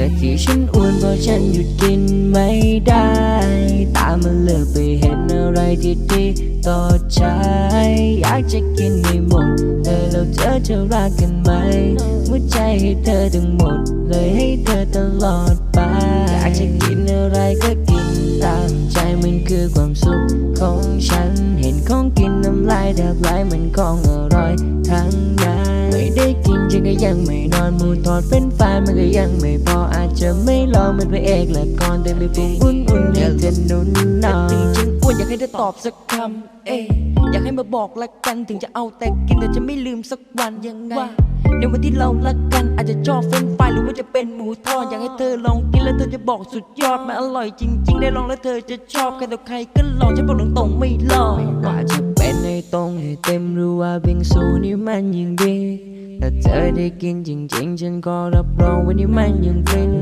และที่ฉันอ้วนเพราะฉันหยุดกินไม่ได้ ตามมาเลือกไปเห็นอะไรที่ดีต่อใจอยากจะกินให้หมดเลยแล้วเธอจะรักกันไหมหัวใจให้เธอทั้งหมด เลยให้เธอตลอดไป อยากจะกินอะไรก็กินตามใจมันคือความสุขของฉัน เห็นของกินน้ำลายแทบไหลมันของอร่อยทั้งนั้นไม่ได้กินฉันก็ยังไม่นอนหมูทอดเป็น มันก็ยังไม่พออาจจะไม่ลองมันไปเอกละก่อนแต่ไม่ปรุงอุ่นๆให้เธอนุ่นนอนถึงฉันอ้วนอยากให้เธอตอบสักคำเอ๊ะอยากให้มาบอกละกันถึงจะเอาแต่กินแต่จะไม่ลืมสักวันยังไงว่าในวันที่เราละกันอาจจะชอบเฟรนฟรายหรือว่าจะเป็นหมูทอดอยากให้เธอลองกินแล้วเธอจะบอกสุดยอดมันอร่อยจริง ๆ ได้ลองแล้วเธอจะชอบใครต่อใครก็ลองฉันบอกตรงๆไม่ลองว่าจะเป็นให้ตรงให้เต็มหรือว่าบิงซูนี่มันยิ่งดี ถ้าเธอได้กินจริงๆ ฉันก็รับรองว่านี่มันยังฟิน